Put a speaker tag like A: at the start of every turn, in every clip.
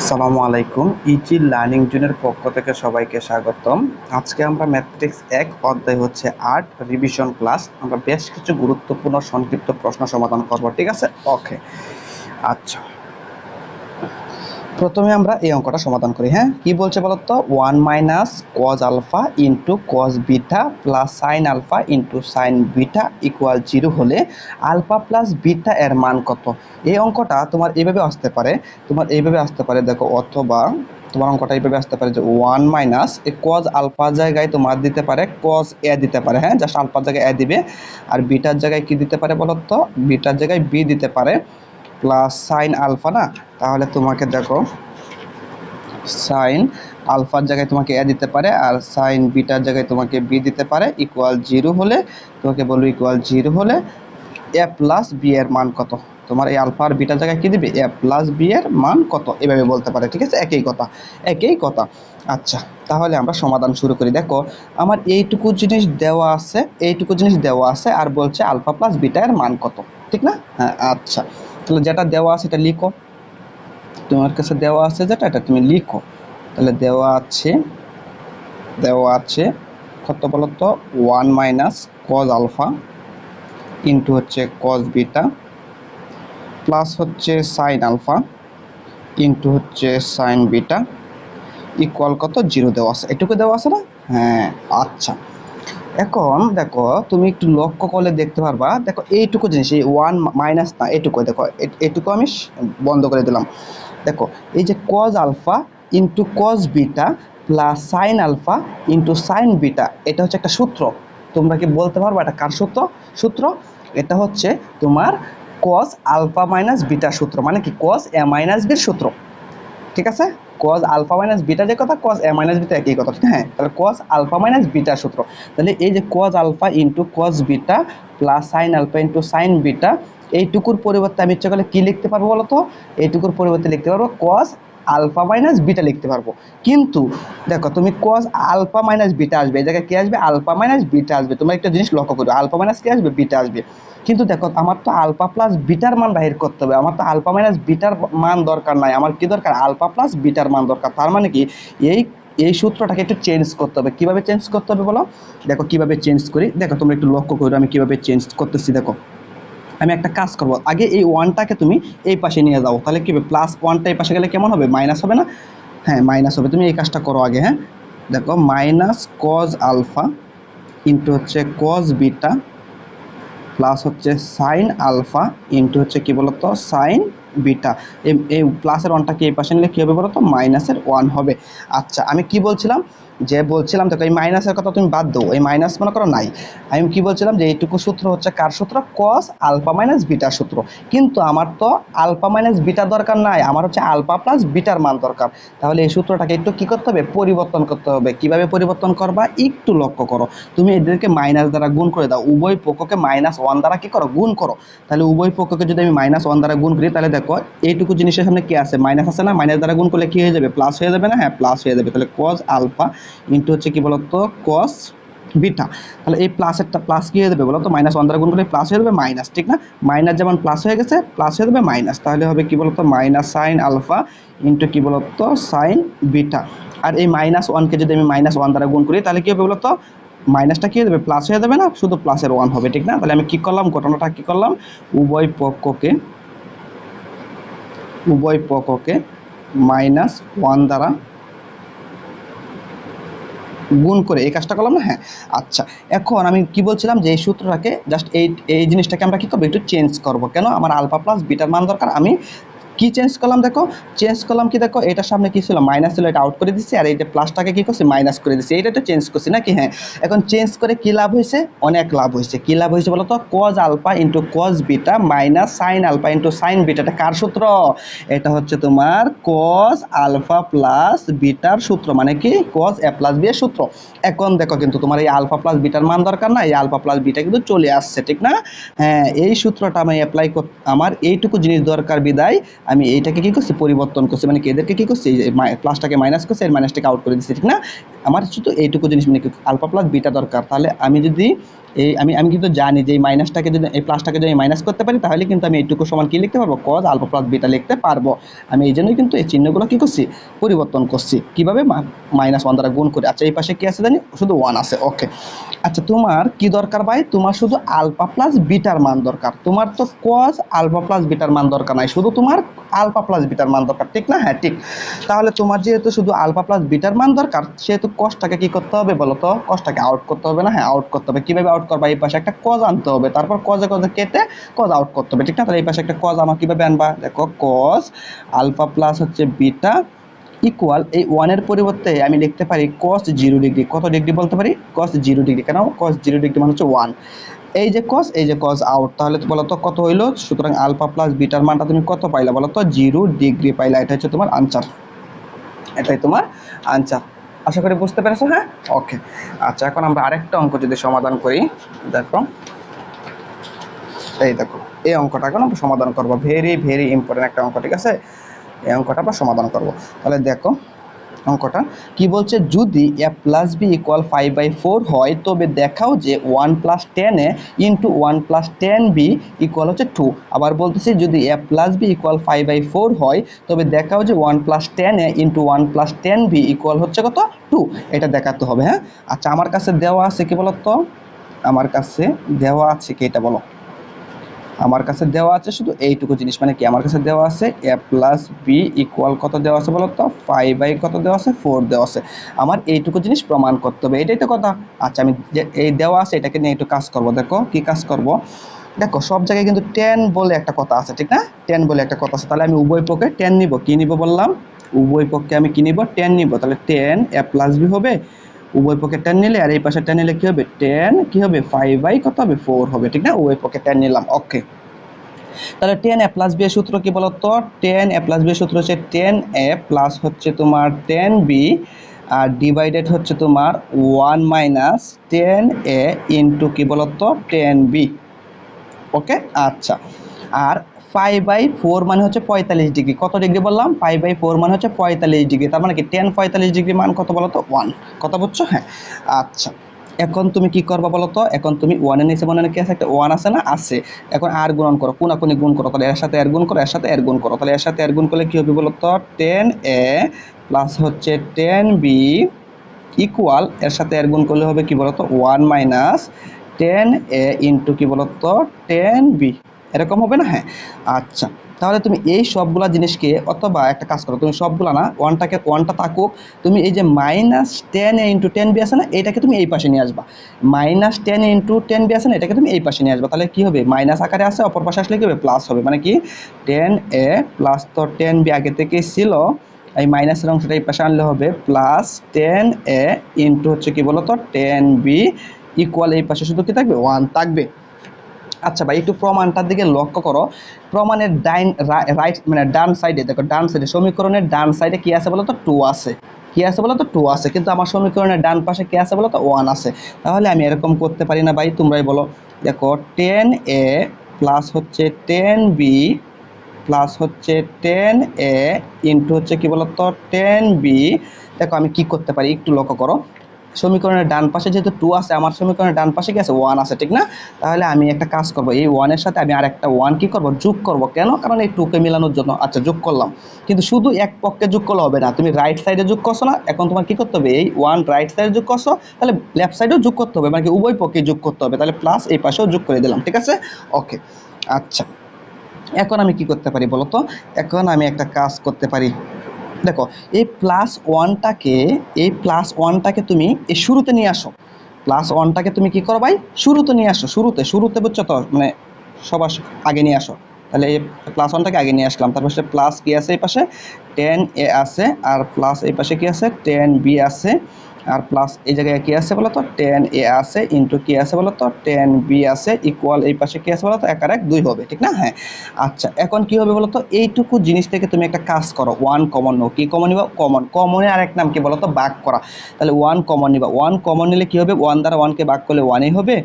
A: আসসালামু আলাইকুম। Easy learning জোনের পক্ষ থেকে সবাইকে স্বাগতম। আজকে আমরা ম্যাট্রিক্স এক অধ্যায় হচ্ছে আর্ট রিভিশন ক্লাস আমরা বেশ কিছু গুরুত্বপূর্ণ সংক্ষিপ্ত প্রশ্ন সমাধান করব, ঠিক আছে? ওকে আচ্ছা। প্রথমে আমরা এই অঙ্কটা সমাধান করি হ্যাঁ? কি বলছে বলতো? One minus cos alpha into cos beta plus sine alpha into sine beta equal zero হলে আলফা প্লাস বিটা এর মান কত? এই অঙ্কটা তোমার এইভাবে আসতে পারে, তোমার এইভাবে আসতে পারে, দেখো, অথবা তোমার অঙ্কটা এইভাবে আসতে পারে যে ওয়ান মাইনাস এই কজ আলফার জায়গায় তোমার দিতে পারে কজ এ দিতে পারে হ্যাঁ? জাস্ট আলফার জায়গায় এ দিবে, আর বিটার জায়গায় কি দিতে পারে বলো তো বিটার জায়গায় বি দিতে পারে। প্লাস সাইন আলফা না? তাহলে তোমাকে দেখো সাইন আলফার জায়গায় তোমাকে এ দিতে পারে আর সাইন বিটার জায়গায় তোমাকে বি দিতে পারে। ইকুয়াল জিরো হলে, তোমাকে বলব ইকুয়াল জিরো হলে এ প্লাস বি এর মান কত? তোমার এই আলফা আর বিটার জায়গায় কি দিবে? এ প্লাস বি এর মান কত? এভাবে বলতে পারে, ঠিক আছে? একই কথা একই কথা। আচ্ছা তাহলে আমরা সমাধান শুরু করি। দেখো, আমার এইটুকু জিনিস দেওয়া আছে, এইটুকু জিনিস দেওয়া আছে আর বলছে আলফা প্লাস বিটা এর মান কত, ঠিক না? হ্যাঁ আচ্ছা। তাহলে যেটা দেওয়া আছে এটা লিখো। তোমার কাছে দেওয়া আছে যেটা, এটা তুমি লিখো। তাহলে দেওয়া আছে দেওয়া আছে কত বলতো one minus cos alpha into হচ্ছে কজ বিটা প্লাস হচ্ছে সাইন আলফা ইন্টু হচ্ছে সাইন বিটা ইকুয়াল কত? জিরো দেওয়া আছে। এটুকু দেওয়া আছে না? হ্যাঁ আচ্ছা। এখন দেখো, তুমি একটু লক্ষ্য করলে দেখতে পারবা, দেখো এইটুকু জিনিস, এই ওয়ান মাইনাস না এটুকু দেখো এটুকু আমি বন্ধ করে দিলাম। দেখো, এই যে cos alpha into cos beta plus sine alpha into sine beta এটা হচ্ছে একটা সূত্র। তোমরা কি বলতে পারবা এটা কার সূত্র? সূত্র? এটা হচ্ছে তোমার কজ আলফা মাইনাস বিটা সূত্র মানে কি? কজ এ মাইনাস বির সূত্র। ঠিক আছে? কজ আলফা মাইনাস বিটা যে কথা কজ এ মাইনাস বিটা একই কথা। হ্যাঁ তাহলে কজ আলফা মাইনাস বিটা সূত্র। তাহলে এই যে cos alpha into cos beta plus sine alpha into sine beta এইটুকুর পরিবর্তে আমি ইচ্ছা করলে কী লিখতে পারব বলো তো এইটুকুর পরিবর্তে লিখতে পারব কজ আলফা মাইনাস বিটা লিখতে পারব। কিন্তু দেখো, তুমি কজ আলফা মাইনাস বিটা আসবে, এই জায়গায় কী আসবে? আলফা মাইনাস বিটা আসবে। তোমরা একটা জিনিস লক্ষ্য করবে, আলফা মাইনাস কী আসবে? বিটা আসবে। কিন্তু দেখো, আমার তো আলফা প্লাস বিটার মান বাহির করতে হবে, আমার তো আলফা মাইনাস বিটার মান দরকার নাই, আমার কি দরকার? আলফা প্লাস বিটার মান দরকার। তার মানে কি, এই এই সূত্রটাকে একটু চেঞ্জ করতে হবে। কীভাবে চেঞ্জ করতে হবে বলো? দেখো, কীভাবে চেঞ্জ করি? দেখো, তোমরা একটু লক্ষ্য করো আমি কীভাবে চেঞ্জ করতেছি, দেখো। আমি একটা কাজ করব। আগে এই ওয়ানটাকে তুমি এই পাশে নিয়ে যাও। তাহলে কী হবে? প্লাস ওয়ানটা এই পাশে গেলে কেমন হবে? মাইনাস হবে না? হ্যাঁ মাইনাস হবে। তুমি এই কাজটা করো আগে হ্যাঁ? দেখো মাইনাস কজ আলফা ইন্টু হচ্ছে কজ বিটা প্লাস হচ্ছে সাইন আলফা ইন্টু হচ্ছে কি বলতো? সাইন বিটা এই প্লাসের ওয়ানটাকে এই পাশে নিলে কী হবে বলতো? মাইনাসের ওয়ান হবে। আচ্ছা আমি কি বলছিলাম? যে বলছিলাম দেখো এই মাইনাসের কথা তুমি বাদ দাও, এই মাইনাস মনে করো নাই। আমি কি বলছিলাম যে এইটুকু সূত্র হচ্ছে কার সূত্র? কস আলফা মাইনাস বিটার সূত্র। কিন্তু আমার তো আলফা মাইনাস বিটা দরকার নাই, আমার হচ্ছে আলফা প্লাস বিটার মান দরকার। তাহলে এই সূত্রটাকে একটু কি করতে হবে? পরিবর্তন করতে হবে। কীভাবে পরিবর্তন করবা? একটু লক্ষ্য করো। তুমি এদেরকে মাইনাস দ্বারা গুণ করে দাও। উভয় পক্ষকে মাইনাস ওয়ান দ্বারা কি করো? গুণ করো। তাহলে উভয় পক্ষকে যদি আমি মাইনাস ওয়ান দ্বারা গুণ করি, তাহলে দেখো, এইটুকু জিনিসের সামনে কি আছে? মাইনাস আছে না? মাইনাস দ্বারা গুণ করলে কি হয়ে যাবে? প্লাস হয়ে যাবে না? হ্যাঁ প্লাস হয়ে যাবে। তাহলে কস আলফা ইন্টু হচ্ছে কি বলতো? কস বিটা তাহলে এই প্লাসেরটা প্লাস কি হয়ে যাবে বলো তো মাইনাস ওয়ান দ্বারা গুণ করলে প্লাস হয়ে যাবে মাইনাস ঠিক না? মাইনাস যেমন প্লাস হয়ে গেছে প্লাস হয়ে যাবে মাইনাস তাহলে হবে কি বলতো? মাইনাস সাইন আলফা ইন্টু কি বলতো? সাইন বিটা আর এই মাইনাস ওয়ানকে যদি আমি মাইনাস ওয়ান দ্বারা গুণ করি, তাহলে কি হবে বলতো? মাইনাসটা কি হয়ে যাবে? প্লাস হয়ে যাবে না, শুধু প্লাসের ওয়ান হবে, ঠিক না? তাহলে আমি কি করলাম? ঘটনাটা কি করলাম? উভয় পক্ষকে উভয় পক্ষকে মাইনাস ওয়ান দ্বারা গুণ করে, এই কাজটা করলাম না? হ্যাঁ। আচ্ছা এখন আমি কি বলছিলাম যে এই সূত্রটাকে জাস্ট এই এই জিনিসটাকে আমরা কী করব? একটু চেঞ্জ করব। কেন? আমার আলফা প্লাস বিটার মান দরকার। আমি কি চেঞ্জ করলাম দেখো? চেঞ্জ করলাম কি দেখো? এটার সামনে কি ছিল? মাইনাস ছিল, এটা আউট করে দিচ্ছি আর এইটা প্লাসটাকে কি করছি? মাইনাস করে দিচ্ছি এটা তো চেঞ্জ করছি, নাকি? হ্যাঁ। এখন চেঞ্জ করে কি লাভ হয়েছে? অনেক লাভ হয়েছে। কি লাভ হয়েছে বলো তো cos alpha into cos beta minus sine alpha into sine beta এটা কার সূত্র? এটা হচ্ছে তোমার কজ আলফা প্লাস বিটার সূত্র। মানে কি? কজ এ প্লাস বি এর সূত্র। এখন দেখো কিন্তু তোমার এই আলফা প্লাস বিটার মান দরকার না। এই আলফা প্লাস বিটা কিন্তু চলে আসছে, ঠিক না? হ্যাঁ এই সূত্রটা আমি অ্যাপ্লাই আমার এইটুকু জিনিস দরকার বিদায়। আমি এইটাকে কী করছি? পরিবর্তন করছি। মানে এদেরকে কী করছি? প্লাসটাকে মাইনাস করছি এর মাইনাসটাকে আউট করে দিচ্ছি। ঠিক না? আমার শুধু এইটুকু জিনিস মানে আলফা প্লাস বিটা দরকার। তাহলে আমি যদি এই আমি আমি কিন্তু জানি যে এই মাইনাসটাকে যদি, এই প্লাসটাকে যদি মাইনাস করতে পারি, তাহলে কিন্তু আমি এইটুকু সমান কি লিখতে পারব? কজ আলফা প্লাস বিটা লিখতে পারব। আমি এই জন্যই কিন্তু এই চিহ্নগুলো কি করছি? পরিবর্তন করছি। কীভাবে মাইনাস ওয়ান দ্বারা গুণ করে? আচ্ছা এই পাশে কি আছে জানি? শুধু ওয়ান আছে ওকে আচ্ছা তোমার কি দরকার ভাই? তোমার শুধু আলফা প্লাস বিটার মান দরকার। তোমার তো কজ আলফা প্লাস বিটার মান দরকার নাই। শুধু তোমার আলফা প্লাস বিটার মান দরকার, ঠিক না? হ্যাঁ ঠিক। তাহলে তোমার যেহেতু শুধু আলফা প্লাস বিটার মান দরকার, সেহেতু কজটাকে কি করতে হবে বলো তো? কজটাকে আউট করতে হবে না? হ্যাঁ আউট করতে হবে। কীভাবে আউট করবা এই পাশে একটা কজ আনতে হবে। তারপর কজে কজে কেটে কজ আউট করতে হবে। ঠিক না? তাহলে এই পাশে একটা কজ আমার কীভাবে আনবা? দেখো কজ আলফা প্লাস হচ্ছে বিটা ইকুয়াল এই ওয়ানের পরিবর্তে আমি লিখতে পারি কস জিরো ডিগ্রি কত ডিগ্রি বলতে পারি? কস জিরো ডিগ্রি কেন? কস জিরো ডিগ্রি মানে হচ্ছে ওয়ান এই যে কস এই যে কস আউট তাহলে বলো তো কত হইল? সুতরাং আলফা প্লাস বিটার মানটা তুমি কত পাইলা? বলো তো জিরো ডিগ্রি পাইলা। এটা হচ্ছে তোমার আনসার এটাই তোমার আনসার আশা করি বুঝতে পেরেছ হ্যাঁ। ওকে। আচ্ছা এখন আমরা আরেকটা অঙ্ক যদি সমাধান করি দেখো। এই দেখো এই অঙ্কটা এখন আমরা সমাধান করব। ভেরি ভেরি ইম্পর্টেন্ট একটা অঙ্ক ঠিক আছে? এই অঙ্কটা আমরা সমাধান করব। তাহলে দেখো অঙ্কটা। কি বলছে? যদি A plus B equal five by four হয়, তবে দেখাও যে one plus tan A into one plus tan B equal হচ্ছে টু আবার বলতেছি, যদি A plus B equal five by four হয়, তবে দেখাও যে one plus tan A into one plus tan B equal হচ্ছে কত? টু এটা দেখাতে হবে হ্যাঁ? আচ্ছা আমার কাছে দেওয়া আছে কি বলতো? আমার কাছে দেওয়া আছে কি এটা বলো? আমার কাছে দেওয়া আছে শুধু এইটুকু জিনিস মানে কি আমার কাছে দেওয়া আছে এ প্লাস বি ইকুয়াল কত দেওয়া আছে বলো তো ফাইভ বাই কত দেওয়া আছে? ফোর দেওয়া আছে। আমার এইটুকু জিনিস প্রমাণ করতে হবে, এটাই তো কথা। আচ্ছা আমি এই দেওয়া আছে, এটাকে নিয়ে একটু কাজ করব, দেখো কি কাজ করব। দেখো, সব জায়গায় কিন্তু টেন বলে একটা কথা আছে, ঠিক না? টেন বলে একটা কথা আছে, তাহলে আমি উভয় পক্ষে টেন নিব। কি নিব বললাম? উভয় পক্ষে আমি কি নিব? টেন নিব। তাহলে টেন এ প্লাস বি হবে। উভয় পক্ষে টেন নিলে, আর এই পাশে টেন নিলে কি হবে? টেন কি হবে? ফাইভ বাই কত হবে? ফোর হবে, ঠিক না? উভয় পক্ষে টেন নিলাম ওকে তাহলে টেন এ প্লাস বি এর সূত্র কি বলতো? টেন এ প্লাস বি এর সূত্র হচ্ছে টেন এ প্লাস হচ্ছে তোমার টেন বি আর ডিভাইডেড হচ্ছে তোমার one minus tan A into কি বলতো? টেন বি ওকে আচ্ছা আর ফাইভ বাই ফোর মানে হচ্ছে পঁয়তাল্লিশ ডিগ্রি কত ডিগ্রি বললাম? ফাইভ বাই ফোর মানে হচ্ছে পঁয়তাল্লিশ ডিগ্রি তার মানে কি টেন পঁয়তাল্লিশ ডিগ্রি মান কত বলো তো ওয়ান কত বুঝছ? হ্যাঁ। আচ্ছা। এখন তুমি কি করবা বলো তো এখন তুমি ওয়ানের নিচে মনে কি আছে? একটা ওয়ান আছে না? আছে। এখন আর গুণন করো। কোনাকুনি গুণ করো। তাহলে এর সাথে এর গুণ করো, এর সাথে এর গুণ করো। তাহলে এর সাথে এর গুণ করলে কি হবে বলো তো টেন এ প্লাস হচ্ছে টেন বি ইকুয়াল এর সাথে এর গুণ করলে হবে কি বলতো? One minus tan A into কি বলতো? টেন বি এরকম হবে না? হ্যাঁ। আচ্ছা তাহলে তুমি এই সবগুলা জিনিসকে অথবা একটা কাজ করো, তুমি সবগুলা না ওয়ানটাকে ওয়ানটা থাকুক তুমি এই যে minus tan into tan B আছে না, এটাকে তুমি এই পাশে নিয়ে আসবা। Minus tan into tan B আছে না, এটাকে তুমি এই পাশে নিয়ে আসবা। তাহলে কি হবে? মাইনাস আকারে আছে, অপর পাশে আসলে কি হবে? প্লাস হবে। মানে কি? টেন এ প্লাস তো টেন বি আগে থেকে ছিল, এই মাইনাসের অংশটা এই পাশে আনলে হবে। প্লাস টেন এ ইন্টু হচ্ছে কি বলতো? টেন বি ইকুয়াল এই পাশে শুধু কি থাকবে? ওয়ান থাকবে। আচ্ছা ভাই, একটু প্রমাণটার দিকে লক্ষ্য করো। প্রমাণের ডাইন রাইট মানে ডান সাইডে, দেখো, ডান সাইডে, সমীকরণের ডান সাইডে কি আছে বলো তো টু আছে। কি আছে বলো তো টু আছে। কিন্তু আমার সমীকরণের ডান পাশে কি আছে বলো তো ওয়ান আছে। তাহলে আমি এরকম করতে পারি না ভাই, তোমরাই বলো। দেখো, টেন এ প্লাস হচ্ছে টেন বি প্লাস হচ্ছে টেন এ ইন্টু হচ্ছে কি বলতো? Tan B. দেখো, আমি কি করতে পারি? একটু লক্ষ্য করো। সমীকরণের ডান পাশে যেহেতু টু আছে, আমার সমীকরণের ডান পাশে কি আছে? ওয়ান আছে, ঠিক না? তাহলে আমি একটা কাজ করব। এই ওয়ানের সাথে আমি আর একটা ওয়ান কি করব? যোগ করব। কেন? কারণ এই টুকে মেলানোর জন্য। আচ্ছা যোগ করলাম। কিন্তু শুধু এক পক্ষে যোগ করলে হবে না। তুমি রাইট সাইডে যোগ করছ না? এখন তোমার কি করতে হবে? এই ওয়ান রাইট সাইডে যোগ করছ, তাহলে লেফট সাইডেও যোগ করতে হবে। মানে কি উভয় পক্ষে যোগ করতে হবে। তাহলে প্লাস এই পাশেও যোগ করে দিলাম, ঠিক আছে? ওকে আচ্ছা। এখন আমি কি করতে পারি বলো তো এখন আমি একটা কাজ করতে পারি। দেখো, এই প্লাস ওয়ানটাকে এই প্লাস ওয়ানটাকে তুমি এই শুরুতে নিয়ে আসো। প্লাস ওয়ানটাকে তুমি কি করো ভাই? শুরুতে নিয়ে আসো, শুরুতে শুরুতে বুঝছ তো? মানে সবার আগে নিয়ে আসো। তাহলে এই প্লাস ওয়ানটাকে আগে নিয়ে আসলাম। তারপর প্লাস কি আছে এই পাশে? টেন এ আছে, আর প্লাস এই পাশে কি আছে? টেন বি আছে। আর প্লাস এই জায়গায় কি আছে বলতো? টেন এ আছে ইন্টু কি আছে বলতো? টেন বি আছে ইকুয়াল এই পাশে কি আছে বলতো? এক আর এক, দুই হবে, ঠিক না? হ্যাঁ। আচ্ছা এখন কি হবে বলতো? এইটুকু জিনিস থেকে তুমি একটা কাজ করো ওয়ান কমন নো কি কমন নিবা? কমন কমনের আরেক নাম কি বলতো? বাক করা। তাহলে ওয়ান কমন নিবা। ওয়ান কমন নিলে কি হবে? ওয়ান দ্বারা ওয়ানকে বাক করলে ওয়ানই হবে।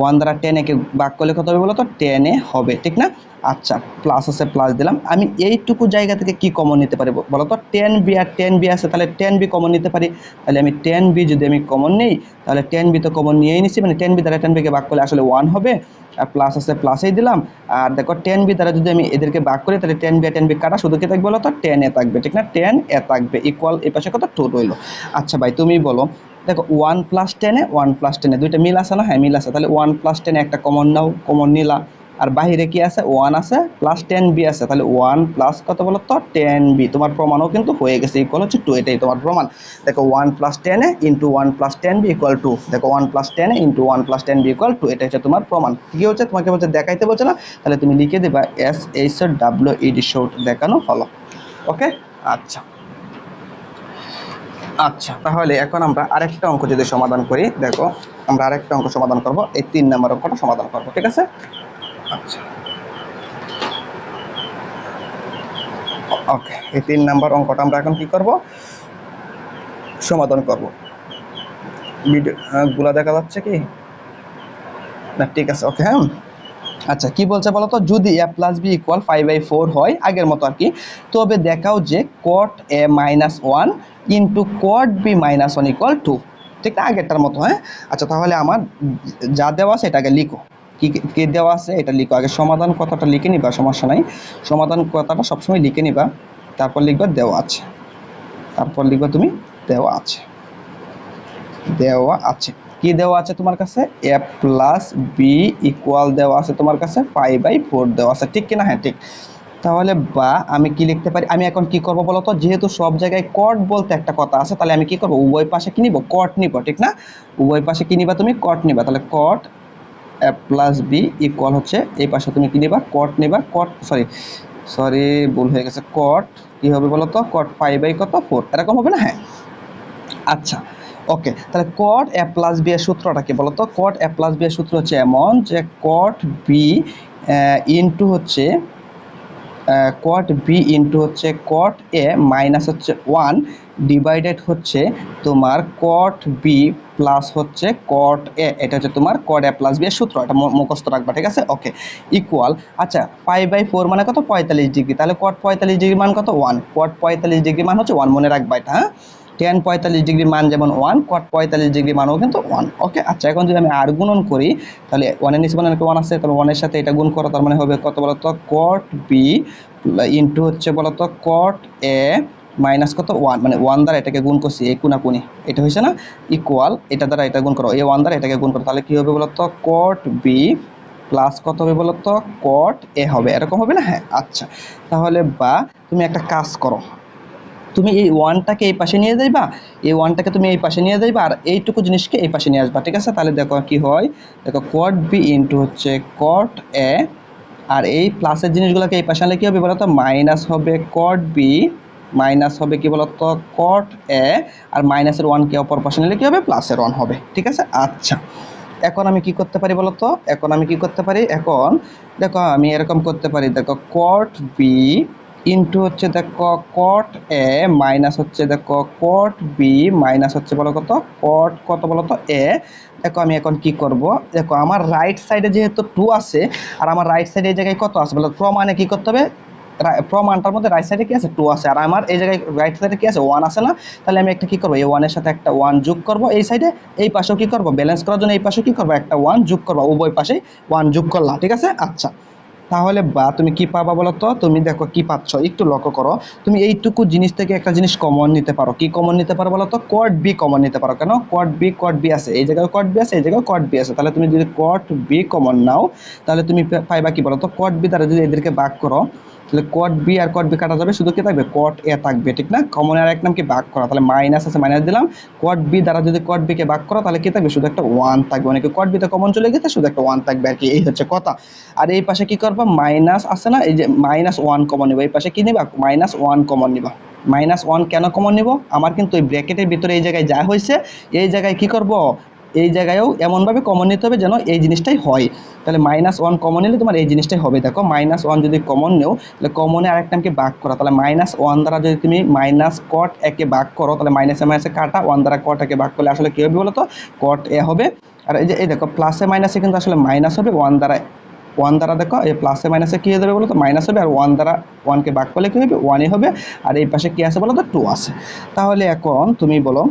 A: ওয়ান দ্বারা টেন একে ভাগ করলে কত হবে বলো তো? টেন হবে, ঠিক না? আচ্ছা প্লাস আছে প্লাস দিলাম। আমি এইটুকু জায়গা থেকে কি কমন নিতে পারি বলো তো? টেন বি আর টেন বি আছে, তাহলে টেন বি কমন নিতে পারি। তাহলে আমি টেন বি যদি আমি কমন নিই, তাহলে টেন বি তো কমন নিয়েই নিছি। মানে টেন বি দ্বারা টেন বিকে বাক করলে আসলে ওয়ান হবে। আর প্লাস আছে প্লাসেই দিলাম। আর দেখো, টেন বি দ্বারা যদি আমি এদেরকে বাক করি, তাহলে টেন বি আর টেন বি কাটা শুধু কি থাকবে বলো তো? টেন এ থাকবে, ঠিক না? টেন এ থাকবে। ইকুয়াল এ পাশে কত? টু রইল। আচ্ছা ভাই, তুমি বলো দেখো ওয়ান প্লাস টেনে ওয়ান প্লাস টেনে দুইটা মিল আছে না? হ্যাঁ মিল আছে। তাহলে ওয়ান প্লাস টেনে একটা কমন নাও কমন নিলা। আর বাহিরে কি আছে? ওয়ান আছে প্লাস টেন বি আছে। তাহলে ওয়ান প্লাস কত বলো তো? টেন বি তোমার প্রমাণও কিন্তু হয়ে গেছে ইকুয়াল হচ্ছে টু এটাই তোমার প্রমাণ। দেখো ওয়ান প্লাস টেনে into one plus tan B equal two দেখো ওয়ান প্লাস টেনে into one plus tan B equal two এটা হচ্ছে তোমার প্রমাণ। কি হচ্ছে? তোমাকে বলছে, দেখাইতে বলছে না? তাহলে তুমি লিখে দেবা S H W E D শোট দেখানো হলো ওকে আচ্ছা। আচ্ছা তাহলে এখন আমরা আরেকটা অঙ্ক যদি সমাধান করি, দেখো, আমরা আরেকটা অঙ্ক সমাধান করব, এই তিন নম্বর অঙ্কটা সমাধান করব, ঠিক আছে? আচ্ছা। ওকে, এই তিন নম্বর অঙ্কটা আমরা এখন কি করব? সমাধান করব। ভিডিও গুলা দেখা যাচ্ছে কি? না, ঠিক আছে, ওকে হ্যাঁ? আচ্ছা কি বলছে বলো তো যদি A plus B equal five by four হয়, আগের মতো আর কি, তবে দেখাও যে cot A minus one into cot B minus one equal two ঠিক না? আগেরটার মতো হ্যাঁ? আচ্ছা তাহলে আমার যা দেওয়া আছে, এটাকে লিখো। কি কি দেওয়া আছে, এটা লিখো। আগে সমাধান কথাটা লিখে নিবা, সমস্যা নাই। সমাধান কথাটা সবসময় লিখে নিবা। তারপর লিখবা, দেওয়া আছে। তারপর লিখবা, তুমি দেওয়া আছে। দেওয়া আছে। কি দেওয়া আছে তোমার কাছে? এ প্লাস বি ইকুয়াল দেওয়া আছে তোমার কাছে ফাইভ বাই ফোর দেওয়া আছে, ঠিক কিনা? হ্যাঁ ঠিক। তাহলে বা, আমি কি লিখতে পারি? আমি এখন কি করব বলো তো যেহেতু সব জায়গায় কট বলতে একটা কথা আছে, তাহলে আমি কি করব? উভয় পাশে কি নিব? কট নিব, ঠিক না? উভয় পাশে কি নিবা তুমি? কট নিবা। তাহলে কট প্লাস বি ইকুয়াল হচ্ছে, এই পাশে তুমি কি নিবা? কট নিবা। কট সরি সরি ভুল হয়ে গেছে। কট কি হবে বলো তো কট ফাইভ বাই কত? ফোর এরকম হবে না? হ্যাঁ। আচ্ছা ওকে, তাহলে কট এ প্লাস বি এর সূত্রটা কি বলতো? কট এ প্লাস বি এর সূত্র হচ্ছে এমন যে কট বি ইন্টু হচ্ছে কট বি ইন্টু হচ্ছে কট এ মাইনাস হচ্ছে ওয়ান ডিভাইডেড হচ্ছে তোমার কট বি প্লাস হচ্ছে কট এ এটা হচ্ছে তোমার কট এ প্লাস বি এর সূত্র, এটা মুখস্থ রাখবা, ঠিক আছে? ওকে ইকুয়াল আচ্ছা ফাইভ বাই ফোর মানে কত? পঁয়তাল্লিশ ডিগ্রি তাহলে কট পঁয়তাল্লিশ ডিগ্রি মান কত? ওয়ান কট পঁয়তাল্লিশ ডিগ্রি মান হচ্ছে ওয়ান মনে রাখবা এটা হ্যাঁ? টেন পঁয়তাল্লিশ ডিগ্রি মান যেমন ওয়ান কট পঁয়তাল্লিশ ডিগ্রি মানও কিন্তু ওয়ান ওকে আচ্ছা এখন যদি আমি আর গুণন করি, তাহলে ওয়ানের নিচে মানে ওয়ান আছে? তাহলে ওয়ানের সাথে এটা গুণ করো, তার মানে হবে কত বলতো? কট বি ইন্টু হচ্ছে বলতো কট এ মাইনাস কত? ওয়ান মানে ওয়ান দ্বারা এটাকে গুণ করছি, এই কোনাকুনি। এটা হয়েছে না? ইকুয়াল এটা দ্বারা এটা গুণ করো। এই ওয়ান দ্বারা এটাকে গুণ করো। তাহলে কি হবে বলতো? কট বি প্লাস কত হবে বলতো? কট এ হবে। এরকম হবে না? হ্যাঁ আচ্ছা। তাহলে বা তুমি একটা কাজ করো। তুমি এই ওয়ানটাকে এই পাশে নিয়ে যাইবা, এই ওয়ানটাকে তুমি এই পাশে নিয়ে যাইবা, আর এইটুকু জিনিসকে এই পাশে নিয়ে আসবা, ঠিক আছে? তাহলে দেখো কি হয়, দেখো কট বি ইন্টু হচ্ছে কট এ আর এই প্লাসের জিনিসগুলোকে এই পাশে আনলে কী হবে বলতো? মাইনাস হবে কট বি মাইনাস হবে কি বলতো? কট এ আর মাইনাসের ওয়ানকে অপর পাশে নিলে কী হবে? প্লাসের ওয়ান হবে, ঠিক আছে? আচ্ছা এখন আমি কি করতে পারি বলতো? এখন আমি কি করতে পারি? এখন, দেখো আমি এরকম করতে পারি, দেখো কট বি ইন্টু হচ্ছে দেখো কট এ মাইনাস হচ্ছে দেখো কট বি মাইনাস হচ্ছে বলো কত? কট কত বলো তো? এ দেখো আমি এখন কি করব? দেখো আমার রাইট সাইডে যেহেতু টু আছে, আর আমার রাইট সাইডে এই জায়গায় কত আছে? বলো, প্রমাণে কি করতে হবে? প্রমাণটার মধ্যে রাইট সাইডে কি আছে? টু আছে। আর আমার এই জায়গায় রাইট সাইডে কি আছে? ওয়ান আছে না? তাহলে আমি একটা কি করব? এই ওয়ানের সাথে একটা ওয়ান যোগ করব এই সাইডে এই পাশেও কি করব? ব্যালেন্স করার জন্য এই পাশেও কি করব? একটা ওয়ান যোগ করব। উভয় পাশেই ওয়ান যোগ করলাম। ঠিক আছে? আচ্ছা। তাহলে বা তুমি কি পাবা বলো তো? তুমি দেখো কি পাচ্ছ, একটু লক্ষ্য করো। তুমি এইটুকু জিনিস থেকে একটা জিনিস কমন নিতে পারো। কি কমন নিতে পারো বলো তো? কোয়ার্ট বি কমন নিতে পারো। কেন? কোয়ার্ট বি কোয়ার্ট বি আছে। এই জায়গায় কোয়ার্ট বি আছে, এই জায়গায় কোয়ার্ট বি আছে। তাহলে তুমি যদি কোয়ার্ট বি কমন নাও, তাহলে তুমি পাইবা কি বলো তো? কোয়ার্ট বি দ্বারা যদি এদেরকে ভাগ করো তাহলে কট বি আর কট বি কাটা যাবে, শুধু কি থাকবে? কট এ থাকবে, ঠিক না? কমনের এক নাম কি? ভাগ করা। তাহলে মাইনাস আছে মাইনাস দিলাম। কট বি দ্বারা যদি কট বি কে ভাগ করো, তাহলে কি থাকবে? শুধু একটা ওয়ান থাকবে। অনেকে কট বিতে কমন চলে গেছে, শুধু একটা ওয়ান থাকবে আর কি, এই হচ্ছে কথা। আর এই পাশে কি করবা? মাইনাস আছে না? এই যে মাইনাস ওয়ান কমন নিবা। এই পাশে কি নিবা? মাইনাস ওয়ান কমন নিবা। মাইনাস ওয়ান কেন কমন নিব? আমার কিন্তু এই ব্র্যাকেটের ভিতরে এই জায়গায় যা হয়েছে, এই জায়গায় কি করব? এই জায়গায়ও এমনভাবে কমন নিতে হবে যেন এই জিনিসটাই হয়। তাহলে মাইনাস ওয়ান কমন নিলে তোমার এই জিনিসটাই হবে। দেখো মাইনাস ওয়ান যদি কমন নেও, তাহলে কমনে আরেকটা নামকে ভাগ করা। তাহলে মাইনাস ওয়ান দ্বারা যদি তুমি মাইনাস কট একে ভাগ করো, তাহলে মাইনাসে মাইনাসে কাটা ওয়ান দ্বারা কট একে ভাগ করলে আসলে কী হবে বলো তো? কট এ হবে। আর এই যে, এই দেখো প্লাসে মাইনাসে কিন্তু আসলে মাইনাস হবে ওয়ান দ্বারা ওয়ান দ্বারা দেখো, এই প্লাসে মাইনাসে কী যাবে বলো তো? মাইনাস হবে, আর ওয়ান দ্বারা ওয়ানকে ভাগ করলে কী হবে? ওয়ানই হবে। আর এই পাশে কী আছে বলো তো? টু আছে। তাহলে এখন তুমি বলো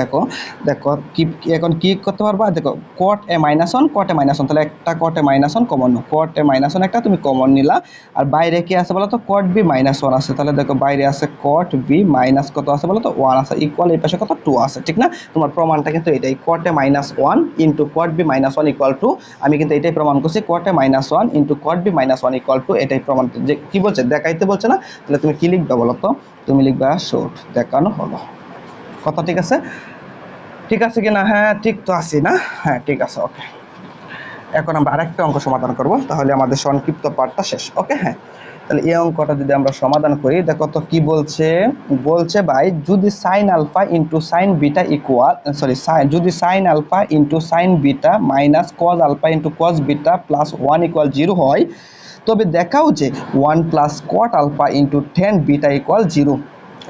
A: দেখো দেখো, কি এখন কি করতে পারবা? দেখো cot A minus one cot A minus one তাহলে একটা cot A minus one common cot A minus one একটা তুমি কমন নিলা। আর বাইরে কি আছে বলো তো কট বি মাইনাস ওয়ান আছে। তাহলে দেখো, বাইরে আছে কট বি মাইনাস কত আছে বলো তো ওয়ান আছে। ইকুয়াল এই পাশে কত? টু আছে, ঠিক না? তোমার প্রমাণটা কিন্তু এটাই। Cot A minus one into cot B minus one equal two আমি কিন্তু এটাই প্রমাণ করছি cot A minus one into cot B minus one equal two এটাই প্রমাণ। যে, কি বলছে? দেখাইতে বলছে না? তাহলে তুমি কি লিখবে বলো তো তুমি লিখবা শোট দেখানো হলো। কথা ঠিক আছে? ঠিক আছে কি না হ্যাঁ ঠিক তো আছি না? হ্যাঁ ঠিক আছে, ওকে। এখন আমরা আরেকটা অঙ্ক সমাধান করব, তাহলে আমাদের সংক্ষিপ্ত পাঠটা শেষ, ওকে? হ্যাঁ। তাহলে এই অঙ্কটা যদি আমরা সমাধান করি, দেখো তো কি বলছে? বলছে ভাই, যদি sine alpha into sine beta equal sorry sine যদি sine alpha into sine beta minus cos alpha into cos beta plus one equal zero হয়, তবে দেখাও যে one plus cot alpha into tan beta equal zero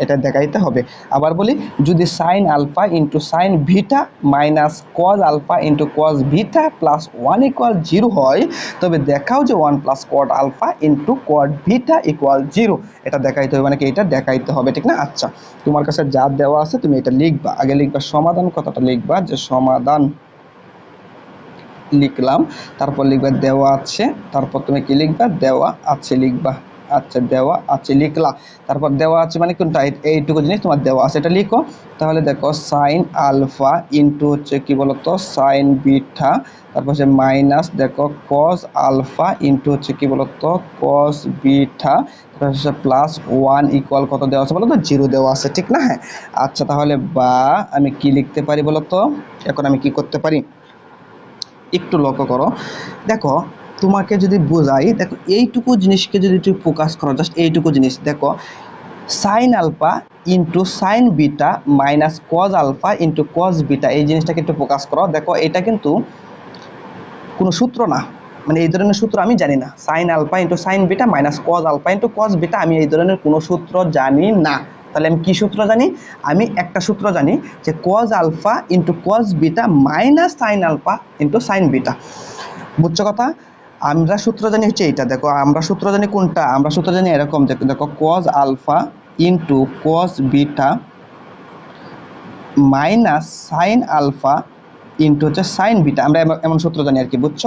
A: এটা দেখাইতে হবে। আবার বলি, যদি sine alpha into sine beta minus cos alpha into cos beta plus one equal zero হয়, তবে দেখাও যে one plus cot alpha into cot beta equal zero এটা দেখাইতে হবে মানে কি? এটা দেখাইতে হবে, ঠিক না? আচ্ছা তোমার কাছে যা দেওয়া আছে তুমি এটা লিখবা। আগে লিখবা সমাধান, কথাটা লিখবা যে সমাধান লিখলাম, তারপর লিখবা দেওয়া আছে, তারপর তুমি কি লিখবা? দেওয়া আছে লিখবা। আচ্ছা দেওয়া আছে, লিখলা। তারপর দেওয়া আছে মানে কোনটা? এই- এইটুকু জিনিস তোমার দেওয়া আছে। এটা লিখো। তাহলে দেখো সাইন আলফা ইন্টু হচ্ছে কি বলতো? সাইন বিটা তারপর হচ্ছে মাইনাস দেখো কস আলফা ইন্টু হচ্ছে কি বলতো? কস বিটা তারপর হচ্ছে প্লাস ওয়ান ইকুয়াল কত দেওয়া আছে বলো তো জিরো দেওয়া আছে, ঠিক না? হ্যাঁ আচ্ছা তাহলে বা, আমি কি লিখতে পারি বলো তো এখন আমি কি করতে পারি? একটু লক্ষ্য করো। দেখো তোমাকে যদি বোঝাই, দেখো, এইটুকু জিনিসকে যদি একটু ফোকাস করো জাস্ট এইটুকু জিনিস, দেখো sine alpha into sine beta minus cos alpha into cos beta এই জিনিসটাকে একটু ফোকাস করো। দেখো, এটা কিন্তু কোনো সূত্র না। মানে এই ধরনের সূত্র আমি জানি না। Sine alpha into sine beta minus cos alpha into cos beta আমি এই ধরনের কোনো সূত্র জানি না। তাহলে আমি কি সূত্র জানি? আমি একটা সূত্র জানি যে cos alpha into cos beta minus sine alpha into sine beta বুঝছ কথা? আমরা সূত্র জানি হচ্ছে এইটা। দেখো, আমরা সূত্র জানি কোনটা? আমরা সূত্র জানি এরকম, যে দেখো cos alpha into cos beta minus sine alpha into হচ্ছে সাইন বিটা আমরা এমন সূত্র জানি আর কি, বুঝছ?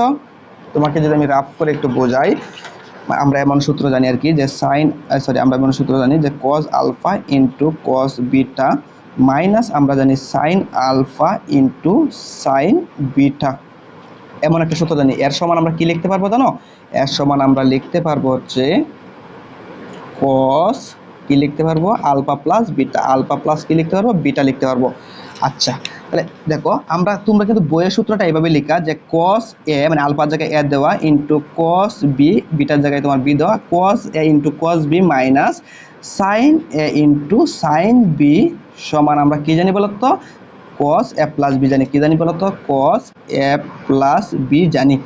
A: তোমাকে যদি আমি রাফ করে একটু বোঝাই, আমরা এমন সূত্র জানি আর কি, যে সাইন সরি আমরা এমন সূত্র জানি যে cos alpha into cos beta minus আমরা জানি sine alpha into sine beta এমন একটা সূত্র জানি। এর সমান আমরা কি লিখতে পারব জানো? এর সমান আমরা লিখতে পারব হচ্ছে কস কি লিখতে পারব? Alpha plus beta. Alpha plus কি লিখতে পারব? বিটা লিখতে পারব। আচ্ছা তাহলে দেখো, আমরা, তোমরা কিন্তু বইয়ের সূত্রটা এইভাবে লেখা যে কস এ মানে আলফার জায়গায় এ দেওয়া ইন্টু কস বি বিটার জায়গায় তোমার বি দেওয়া। Cos A into cos B minus sine A into sine B সমান আমরা কি জানি বলো তো কস এ প্লাস বি জানি, কি জানি বলো তো? কস এ প্লাস বি জানি।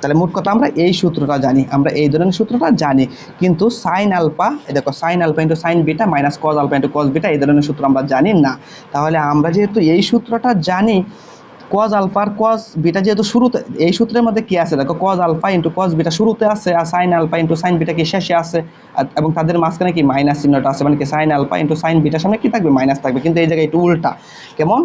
A: তাহলে মোট কথা আমরা এই সূত্রটা জানি, আমরা এই ধরনের সূত্রটা জানি। কিন্তু সাইন আলফা দেখো sine alpha into sine beta minus cos alpha into cos beta এই ধরনের সূত্র আমরা জানি না। তাহলে আমরা যেহেতু এই সূত্রটা জানি কজ আলফার কজ বিটা যেহেতু শুরুতে, এই সূত্রের মধ্যে কি আছে? দেখো cos alpha into cos beta শুরুতে আছে আর sine alpha into sine beta কি শেষে আছে? এবং তাদের মাঝখানে কি মাইনাস চিহ্নটা আছে? মানে কি সাইন আলফা ইন্টু সাইন বিটার সামনে কি থাকবে? মাইনাস থাকবে। কিন্তু এই জায়গায় একটু উল্টা। কেমন?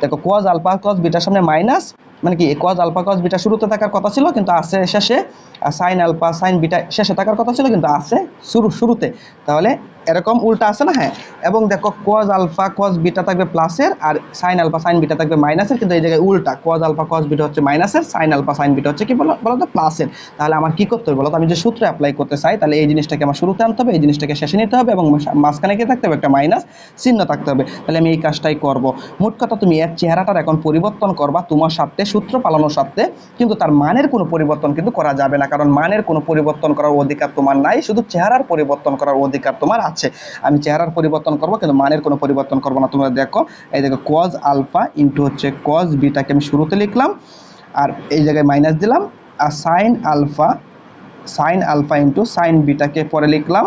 A: দেখো কজ আলফা কজ বিটার সামনে মাইনাস মানে কি কজ আলফা কজ বিটা শুরুতে থাকার কথা ছিল, কিন্তু আছে শেষে, আর সাইন আলফা সাইন বিটা শেষে থাকার কথা ছিল, কিন্তু আছে শুরু, শুরুতে। তাহলে এরকম উল্টা আছে না হ্যাঁ? এবং দেখো কজ আলফা কজ বিটা থাকবে প্লাসের আর সাইন আলফা সাইন বিটা থাকবে মাইনাসের কিন্তু এই জায়গায় উল্টা কজ আলফা কজ বিটা হচ্ছে মাইনাসের সাইন আলফা সাইন বিটা হচ্ছে কি বলো বলো তো প্লাসের তাহলে আমার কি করতে হবে বলো তো আমি যে সূত্র অ্যাপ্লাই করতে চাই, তাহলে এই জিনিসটাকে আমার শুরুতে আনতে হবে, এই জিনিসটাকে শেষে নিতে হবে এবং মাঝখানে কি থাকতে হবে একটা মাইনাস চিহ্ন থাকতে হবে। তাহলে আমি এই কাজটাই করব। মোট কথা তুমি এর চেহারাটার এখন পরিবর্তন করবা তোমার সাথে সূত্র পালানোর সাথে কিন্তু তার মানের কোনো পরিবর্তন কিন্তু করা যাবে না, কারণ মানের কোনো পরিবর্তন করার অধিকার তোমার নাই, শুধু চেহারার পরিবর্তন করার অধিকার তোমার আছে আমি চেহারার পরিবর্তন করব, কিন্তু মানের কোনো পরিবর্তন করব না। তোমরা দেখো, এই দেখো কজ আলফা ইন্টু হচ্ছে কজ বিটাকে আমি শুরুতে লিখলাম, আর এই জায়গায় মাইনাস দিলাম, আর sine alpha sine alpha into sine বিটাকে পরে লিখলাম।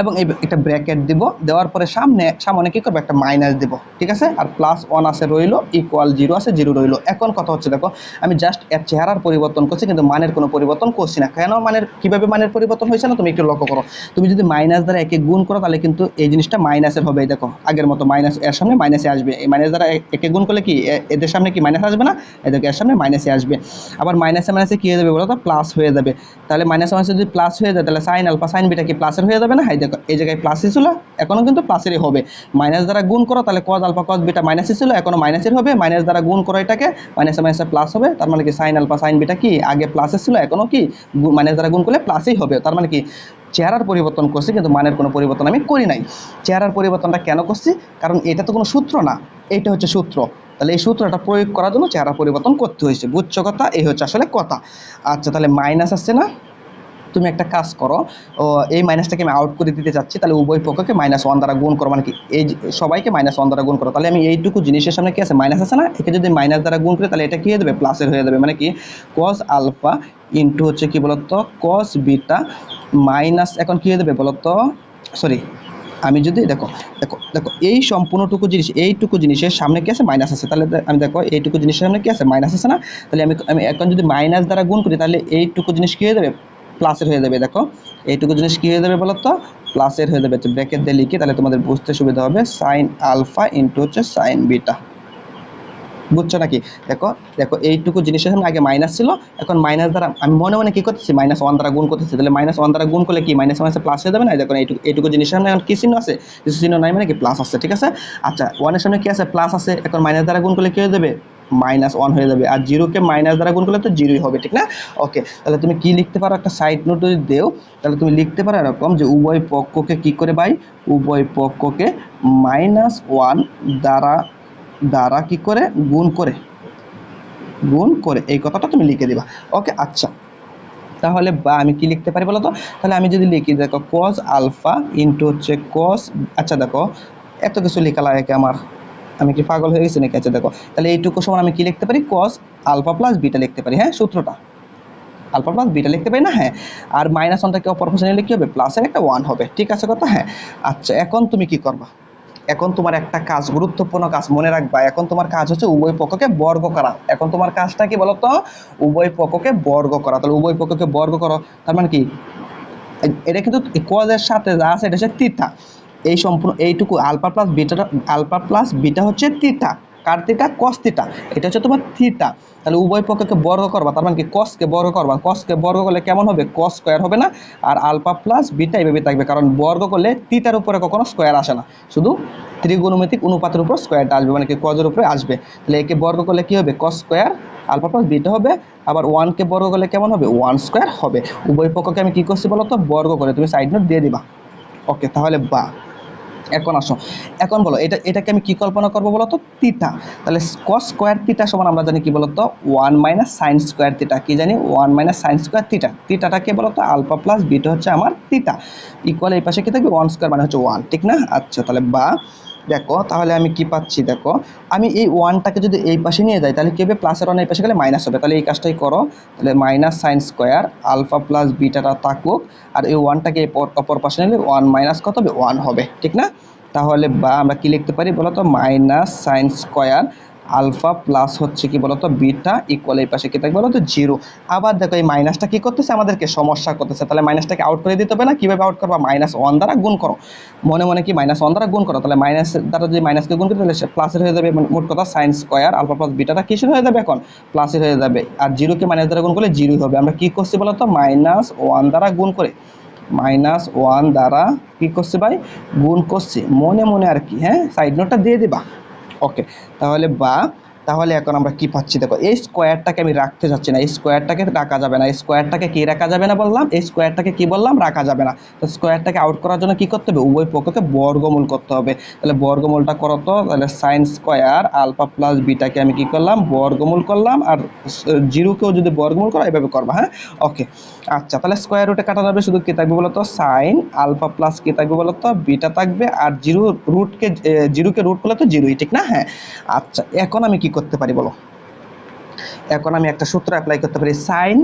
A: এবং একটা ব্র্যাকেট দিব। দেওয়ার পরে সামনে সামনে কি করব? একটা মাইনাস দিব। ঠিক আছে? আর প্লাস ওয়ান আছে রইল ইকুয়াল জিরো আছে জিরো রইল। এখন কথা হচ্ছে, দেখো, আমি জাস্ট এর চেহারার পরিবর্তন করছি, কিন্তু মানের কোনো পরিবর্তন করছি না। কেন মানের, কীভাবে মানের পরিবর্তন হয়েছে না? তুমি একটু লক্ষ্য করো। তুমি যদি মাইনাস দ্বারা একে গুণ করো, তাহলে কিন্তু এই জিনিসটা মাইনাসের হবে দেখো। আগের মতো মাইনাস এর সামনে মাইনাসে আসবে। এই মাইনাস দ্বারা একে গুণ করলে কি? এদের সামনে কি মাইনাস আসবে না? এদেরকে এর সামনে মাইনাসে আসবে। আবার মাইনাসে মাইনাসে কী হয়ে যাবে বলো তো প্লাস হয়ে যাবে। তাহলে মাইনাসে মাইনাসে যদি প্লাস হয়ে যায়, তাহলে সাইন আলফা সাইন বিটা কি প্লাসের হয়ে যাবে না? হাই দেখো। এই জায়গায় প্লাসই ছিল এখনও কিন্তু প্লাসেরই হবে। মাইনাস দ্বারা গুণ করো, তাহলে কজ আলফা কজ বিটা মাইনাসই ছিল এখনও মাইনাসের হবে। মাইনাস দ্বারা গুণ করো এটাকে মাইনাসে মাইনাসে প্লাস হবে। তার মানে কি সাইন আলফা সাইন বিটা কি? আগে প্লাসের ছিল এখনও কি? মাইনাস দ্বারা গুণ করলে প্লাসই হবে। তার মানে কি, চেহারার পরিবর্তন করছি, কিন্তু মানের কোনো পরিবর্তন আমি করি নাই। চেহারার পরিবর্তনটা কেন করছি? কারণ এটা তো কোনো সূত্র না এটা হচ্ছে সূত্র। তাহলে এই সূত্রটা প্রয়োগ করার জন্য চেহারা পরিবর্তন করতে হয়েছে। বুঝছ কথা, এই হচ্ছে আসলে কথা। আচ্ছা তাহলে মাইনাস আসছে না। তুমি একটা কাজ করো এই মাইনাসটাকে আমি আউট করে দিতে চাচ্ছি, তাহলে উভয় পক্ষকে মাইনাস ওয়ান দ্বারা গুণ করো মানে কি, এই সবাইকে মাইনাস ওয়ান দ্বারা গুণ করো। তাহলে আমি এইটুকু জিনিসের সামনে কি আছে? মাইনাস আছে না? একে যদি মাইনাস দ্বারা গুণ করি, তাহলে এটা কি হয়ে যাবে? প্লাসের হয়ে যাবে। মানে কি কস আলফা ইন্টু হচ্ছে কি বলতো? কস বিটা মাইনাস এখন কি হয়ে যাবে বলতো? সরি আমি যদি, দেখো দেখো দেখো, এই সম্পূর্ণটুকু জিনিস, এইটুকু জিনিসের সামনে কি আছে? মাইনাস আছে। তাহলে আমি দেখো, এইটুকু জিনিসের সামনে কি আছে? মাইনাস আছে না? তাহলে আমি আমি এখন যদি মাইনাস দ্বারা গুণ করি, তাহলে এইটুকু জিনিস কি হয়ে যাবে? প্লাসের হয়ে যাবে, দেখো। এইটুকু জিনিস কি হয়ে যাবে বলো তো প্লাসের হয়ে যাবে। ব্র্যাকেট দিয়ে লিখে তাহলে তোমাদের বুঝতে সুবিধা হবে সাইন আলফা ইন্টু হচ্ছে সাইন বিটা বুঝছ নাকি? দেখো দেখো, এইটুকু জিনিসের সামনে আগে মাইনাস ছিল। এখন মাইনাস দ্বারা আমি মনে মনে কি করতেছি? মাইনাস ওয়ান দ্বারা গুণ করতেছি। তাহলে মাইনাস ওয়ান দ্বারা গুণ করলে কি? মাইনাস মাইনাসে প্লাস হয়ে যাবে না? দেখো, এইটুকু এইটুকু জিনিসের সামনে এখন কি চিহ্ন আছে? কিছু চিহ্ন নাই মানে কি? প্লাস আছে, ঠিক আছে? আচ্ছা ওয়ানের সামনে কি আছে? প্লাস আছে। এখন মাইনাস দ্বারা গুণ করলে কি হয়ে যাবে? মাইনাস ওয়ান হয়ে যাবে। আর জিরোকে মাইনাস দ্বারা গুণ করলে তো জিরোই হবে, ঠিক না? ওকে তাহলে তুমি কি লিখতে পারো? একটা সাইড নোট যদি দেও, তাহলে তুমি লিখতে পারো এরকম যে উভয় পক্ষকে কি করে ভাই? উভয় পক্ষকে মাইনাস ওয়ান দ্বারা দ্বারা কি করে? গুণ করে। গুণ করে। এই কথাটা তুমি লিখে দিবা। ওকে আচ্ছা। তাহলে বা আমি কি লিখতে পারি বলো তো তাহলে আমি যদি লিখি, দেখো কস আলফা ইন্টু হচ্ছে কস আচ্ছা দেখো, এত কিছু লেখা লাগে আমার? আমি কি পাগল হয়ে গেছি নাকি? আচ্ছা দেখো, তাহলে এইটুকু সময় আমি কি লিখতে পারি? কস আলফা প্লাস বিটা লিখতে পারি হ্যাঁ সূত্রটা। আলফা প্লাস বিটা লিখতে পারি না? হ্যাঁ আর মাইনাস ওয়ানটাকে অপর পাশে নিলে কি হবে? প্লাসের একটা ওয়ান হবে, ঠিক আছে কথা? হ্যাঁ আচ্ছা এখন তুমি কি করবা? এখন তোমার একটা কাজ, গুরুত্বপূর্ণ কাজ মনে রাখবা, এখন তোমার কাজ হচ্ছে উভয় পক্ষকে বর্গ করা। এখন তোমার কাজটা কি বলতো? উভয় পক্ষকে বর্গ করা। তাহলে উভয় পক্ষকে বর্গ করো, তার মানে কি? এটা কিন্তু কজের সাথে যা আছে, এটা হচ্ছে তিতা এই সম্পূর্ণ, এইটুকু আলফা প্লাস বিটাটা আলফা প্লাস বিটা হচ্ছে তিতা কার তিতা কস তিতা এটা হচ্ছে তোমার থিতা তাহলে উভয় পক্ষকে বর্গ করবা, তার মানে কি? কসকে বর্গ করবা। কসকে বর্গ করলে কেমন হবে? কস স্কোয়ার হবে না। আর আলফা প্লাস বিটা এভাবে থাকবে, কারণ বর্গ করলে তিতার উপরে কখনো স্কোয়ার আসে না। শুধু ত্রিগুণমিতিক অনুপাতের উপর স্কোয়ারটা আসবে মানে কি? কজের উপরে আসবে। তাহলে একে বর্গ করলে কি হবে? Cos square alpha plus beta হবে। আবার ওয়ানকে বর্গ করলে কেমন হবে? ওয়ান স্কোয়ার হবে। উভয় পক্ষকে আমি কি করছি বলো তো বর্গ করে। তুমি সাইড নোট দিয়ে দিবা। ওকে তাহলে বা। এখন আসো। এখন বলো, এটা, এটাকে আমি কি কল্পনা করব বলতো? তিতা তাহলে কস স্কোয়ার তিতা সমান আমরা জানি কি বলতো? One minus sine square theta কি জানি? One minus sine square theta তিটাটাকে বলতো? আলফা প্লাস বিটা হচ্ছে আমার তিতা ইকুয়াল এই পাশে কি থাকবে? ওয়ান স্কোয়ার মানে হচ্ছে ওয়ান ঠিক না? আচ্ছা তাহলে বা দেখো, তাহলে আমি কি পাচ্ছি? দেখো, আমি এই ওয়ানটাকে যদি এই পাশে নিয়ে যাই, তাহলে কী হবে? প্লাসের ওয়ান এই পাশে গেলে মাইনাস হবে। তাহলে এই কাজটাই করো। তাহলে minus sine square alpha plus বিটাটা থাকুক, আর এই ওয়ানটাকে পর- অপর পাশে নিলে ওয়ান মাইনাস কত হবে? ওয়ান হবে। ঠিক না? তাহলে বা আমরা কি লিখতে পারি বলো তো minus sine square alpha plus হচ্ছে কি বলতো? বিটা ইকুয়াল এই পাশে কি থাকবে বলতো? জিরো। আবার দেখো এই মাইনাসটা কি করতেছে? আমাদেরকে সমস্যা করতেছে। তাহলে মাইনাসটাকে আউট করে দিতে হবে না? কীভাবে আউট করবা? মাইনাস ওয়ান দ্বারা গুণ করো। মনে মনে কি মাইনাস ওয়ান দ্বারা গুণ করো? তাহলে মাইনাস দ্বারা যদি মাইনাসকে গুণ করি, তাহলে প্লাসের হয়ে যাবে মানে মোট কথা সাইন স্কোয়ার আলফা প্লাস বিটাটা কিসের হয়ে যাবে এখন? প্লাসের হয়ে যাবে। আর জিরোকে মাইনাস দ্বারা গুণ করলে জিরোই হবে। আমরা কি করছি বলতো? মাইনাস ওয়ান দ্বারা গুণ করে। মাইনাস ওয়ান দ্বারা কি করছি ভাই? গুণ করছি। মনে মনে আর কি হ্যাঁ? সাইড নোটটা দিয়ে দিবা। ওকে তাহলে বা তাহলে এখন আমরা কি পাচ্ছি? দেখো, এই স্কোয়ারটাকে আমি রাখতে চাচ্ছি না। এই স্কোয়ারটাকে রাখা যাবে না। এই স্কোয়ারটাকে কি রাখা যাবে না বললাম? এই স্কোয়ারটাকে কি বললাম? রাখা যাবে না। তো স্কোয়ারটাকে আউট করার জন্য কি করতে হবে? উভয় পক্ষকে বর্গমূল করতে হবে। তাহলে বর্গমূলটা করো তো। তাহলে সাইন স্কোয়ার আলফা প্লাস বিটাকে আমি কি করলাম? বর্গমূল করলাম। আর জিরোকেও যদি বর্গমূল করো, এভাবে করবা হ্যাঁ? ওকে আচ্ছা তাহলে স্কোয়ার রুটে কাটা যাবে। শুধু কি থাকবে বলতো? সাইন আলফা প্লাস কি থাকবে বলতো? বিটা থাকবে। আর জিরো রুটকে জিরোকে রুট করলে তো জিরোই, ঠিক না? হ্যাঁ। আচ্ছা এখন আমি কি করতে পারি বলো? এখন আমি একটা সূত্র অ্যাপ্লাই করতে পারি সাইন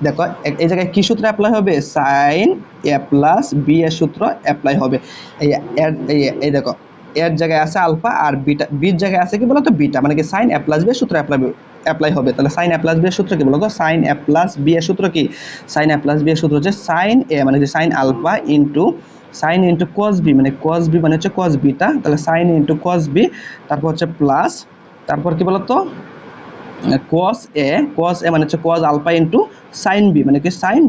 A: দেখো এই জায়গায় কি সূত্র অ্যাপ্লাই হবে? সাইন এ প্লাস বি এর সূত্র অ্যাপ্লাই হবে। এই এই- দেখো, এর জায়গায় আছে আলফা আর বিটা বির জায়গায় আছে কি বলতো? বিটা মানে কি সাইন এ প্লাস বি সূত্র অ্যাপ্লাই অ্যাপ্লাই হবে। তাহলে সাইন এ প্লাস বি এর সূত্র কি বলতো? সাইন এ প্লাস বি এর সূত্র কি? সাইন এ প্লাস বি এর সূত্র হচ্ছে সাইন এ মানে কি sine alpha into sine into cos B মানে কস বি মানে হচ্ছে কস বিটা তাহলে সাইন ইন্টু কস বি তারপর হচ্ছে প্লাস তারপর কি বলতো? কস এ কস এ মানে হচ্ছে cos alpha into sine B মানে কি? সাইন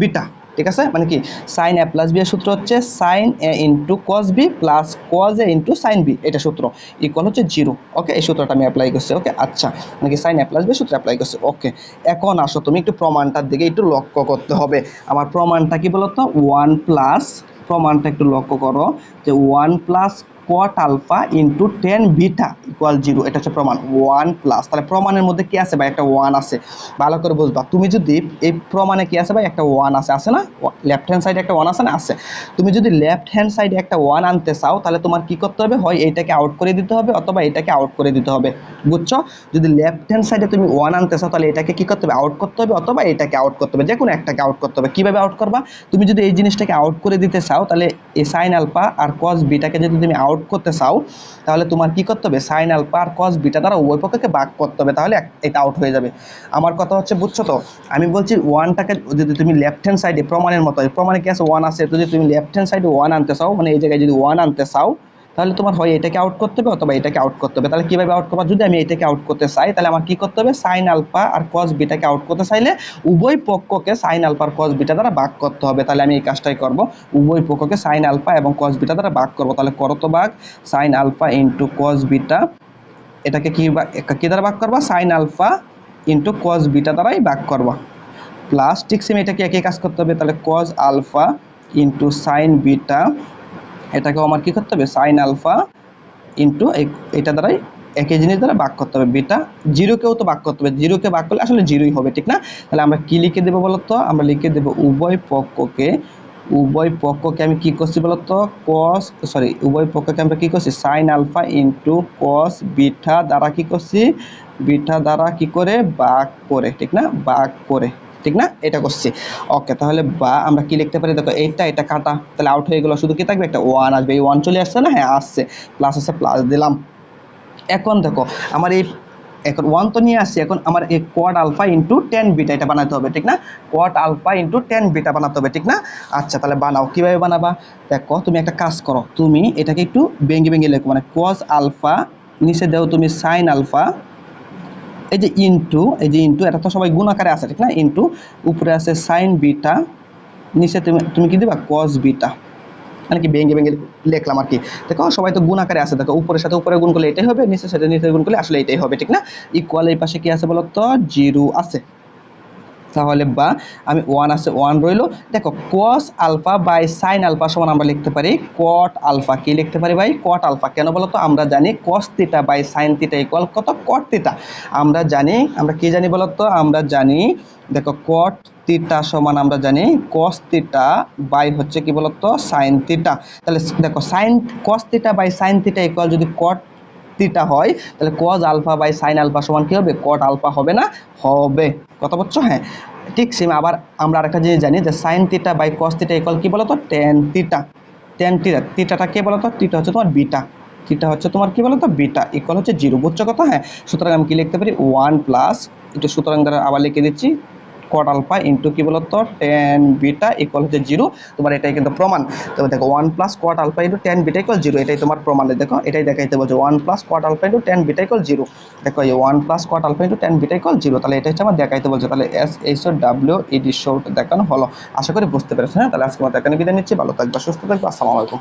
A: বিটা ঠিক আছে? মানে কি? সাইন এ প্লাস বি এর সূত্র হচ্ছে sine A into cos B plus cos A into sine B এটা সূত্র। ইকুয়াল হচ্ছে জিরো ওকে এই সূত্রটা আমি অ্যাপ্লাই করছি ওকে আচ্ছা মানে কি? সাইন এ প্লাস বি সূত্র অ্যাপ্লাই করছি ওকে এখন আসো, তুমি একটু প্রমাণটার দিকে একটু লক্ষ্য করতে হবে। আমার প্রমাণটা কি বলতো? ওয়ান প্লাস প্রমাণটা একটু লক্ষ্য করো, যে one plus cot alpha into tan beta equal zero এটা হচ্ছে প্রমাণ ওয়ান প্লাস তাহলে প্রমাণের মধ্যে কি আছে ভাই? একটা ওয়ান আছে। ভালো করে বুঝবা। তুমি যদি এই প্রমাণে কি আছে ভাই? একটা ওয়ান আছে। আছে না? লেফট হ্যান্ড সাইডে একটা ওয়ান আছে না? আছে। তুমি যদি লেফট হ্যান্ড সাইডে একটা ওয়ান আনতে চাও, তাহলে তোমার কি করতে হবে? হয় এইটাকে আউট করে দিতে হবে অথবা এটাকে আউট করে দিতে হবে। বুঝছ? যদি লেফট হ্যান্ড সাইডে তুমি ওয়ান আনতে চাও, তাহলে এটাকে কি করতে হবে? আউট করতে হবে অথবা এটাকে আউট করতে হবে। যে কোনো একটাকে আউট করতে হবে। কীভাবে আউট করবা? তুমি যদি এই জিনিসটাকে আউট করে দিতে চাও, তাহলে এই সাইন আলফা আর কস বিটাকে যদি তুমি আউট করতে চাও, তাহলে তোমার কি করতে হবে? সাইন আলফা আর কস বিটা দ্বারা উভয় পক্ষকে ভাগ করতে হবে, তাহলে এটা আউট হয়ে যাবে। আমার কথা হচ্ছে, বুঝছ তো? আমি বলছি ওয়ানটাকে যদি তুমি লেফট হ্যান্ড সাইডে প্রমাণের মতো প্রমাণে কি আছে? ওয়ান আছে। যদি তুমি লেফট হ্যান্ড সাইডে ওয়ান আনতে চাও মানে এই জায়গায় যদি ওয়ান আনতে চাও তাহলে তোমার হয় এটাকে আউট করতে হবে অথবা এটাকে আউট করতে হবে। তাহলে কীভাবে আউট করবা? যদি আমি এটাকে আউট করতে চাই, তাহলে আমার কি করতে হবে? সাইন আলফা আর কস বিটাকে আউট করতে চাইলে উভয় পক্ষকে সাইন আলফা আর কস বিটা দ্বারা ভাগ করতে হবে। তাহলে আমি এই কাজটাই করব। উভয় পক্ষকে সাইন আলফা এবং কস বিটা দ্বারা ভাগ করব। তাহলে করত ভাগ sine alpha into cos beta এটাকে কি কি দ্বারা ভাগ করবা? Sine alpha into cos beta দ্বারাই ভাগ করবা। প্লাস ঠিক সেম এটাকে একই কাজ করতে হবে। তাহলে cos alpha into sine beta এটাকেও আমার কি করতে হবে? সাইন আলফা ইন্টু এটা দ্বারাই একই জিনিস দ্বারা ভাগ করতে হবে। বিটা জিরোকেও তো ভাগ করতে হবে। জিরোকে ভাগ করলে আসলে জিরোই হবে, ঠিক না? তাহলে আমরা কি লিখে দেবো বলতো? আমরা লিখে দেবো উভয় পক্ষকে উভয় পক্ষকে আমি কি করছি বলতো? কস সরি উভয় পক্ষকে আমরা কি করছি? Sine alpha into cos beta দ্বারা কি করছি? বিটা দ্বারা কি করে? ভাগ করে, ঠিক না? ভাগ করে। ঠিক না? এটা করছি। ওকে তাহলে বা আমরা কি লিখতে পারি? দেখো, এইটা, এটা কাটা। তাহলে আউট হয়ে গেলো। শুধু কি থাকবে? একটা ওয়ান আসবে। এই ওয়ান চলে আসছে না? হ্যাঁ আসছে। প্লাস আসছে প্লাস দিলাম। এখন দেখো, আমার এই, এখন ওয়ান তো নিয়ে আসছি। এখন আমার এই cot alpha into tan beta এটা বানাতে হবে, ঠিক না? Cot alpha into tan beta বানাতে হবে, ঠিক না? আচ্ছা তাহলে বানাও। কীভাবে বানাবা? দেখো, তুমি একটা কাজ করো। তুমি এটাকে একটু ভেঙে ভেঙে লেখো। মানে কস আলফা নিচে দাও তুমি সাইন আলফা এই যে ইনটু এই যে ইনটু এটা তো সবাই গুণ আকারে আছে, ঠিক না? ইনটু উপরে আছে সাইন বিটা নিচে তুমি তুমি কি দিবা? কস বিটা মানে কি ভেঙে ভেঙে লিখলাম আর কি। দেখো, সবাই তো গুণ আকারে আছে। দেখো, উপরের সাথে উপরে গুণ করলে এটাই হবে, নিচের সাথে নিচে গুণ করলে আসলে এটাই হবে, ঠিক না? ইকুয়াল এই পাশে কি আছে বলো তো জিরো আছে। তাহলে বা আমি ওয়ান আছে ওয়ান রইল। দেখো cos alpha by sine alpha সমান আমরা লিখতে পারি কট আলফা কি লিখতে পারি ভাই? কট আলফা কেন বলো তো আমরা জানি cos theta by sine theta equal কত? কট তিটা আমরা জানি, আমরা কি জানি বলো তো আমরা জানি, দেখো কট তিটা সমান আমরা জানি কস তিটা বাই হচ্ছে কি বলতো? সাইন তিটা তাহলে, দেখো sine cos theta by sine theta equal যদি কট থিটা হয়, তাহলে cos alpha by sine alpha সমান কি হবে? কট আলফা হবে না? হবে। কথা বলছো? হ্যাঁ। ঠিক সেম আবার আমরা আরেকটা জিনিস জানি যে sine theta by cos theta equal কি বলতো? টেন থিটা টেন থিটা থিটাটা কে বলতো? থিটা হচ্ছে তোমার বিটা থিটা হচ্ছে তোমার কি বলতো? বিটা ইকুয়াল হচ্ছে জিরো বুঝছ কথা? হ্যাঁ। সুতরাং আমি কি লিখতে পারি? ওয়ান প্লাস একটু সুতরাং দ্বারা আবার লিখে দিচ্ছি। কট আলফা ইন্টু কি বলতো? টেন বিটা ইকুয়াল হচ্ছে জিরো তোমার এটাই কিন্তু প্রমাণ। তবে দেখো one plus cot alpha into tan beta equal zero এটাই তোমার প্রমাণে। দেখো, এটাই দেখাইতে বলছে one plus cot alpha into tan beta equal zero দেখো, এই one plus cot alpha into tan beta equal zero তাহলে এটা হচ্ছে আমার দেখাইতে বলছে। তাহলে S H O W E D showed দেখানো হলো। আশা করি বুঝতে পেরেছ। হ্যাঁ তাহলে আজকে আমার দেখানো বিদায় নিচ্ছি। ভালো থাকবে, সুস্থ থাকবে। আসসালামু আলাইকুম।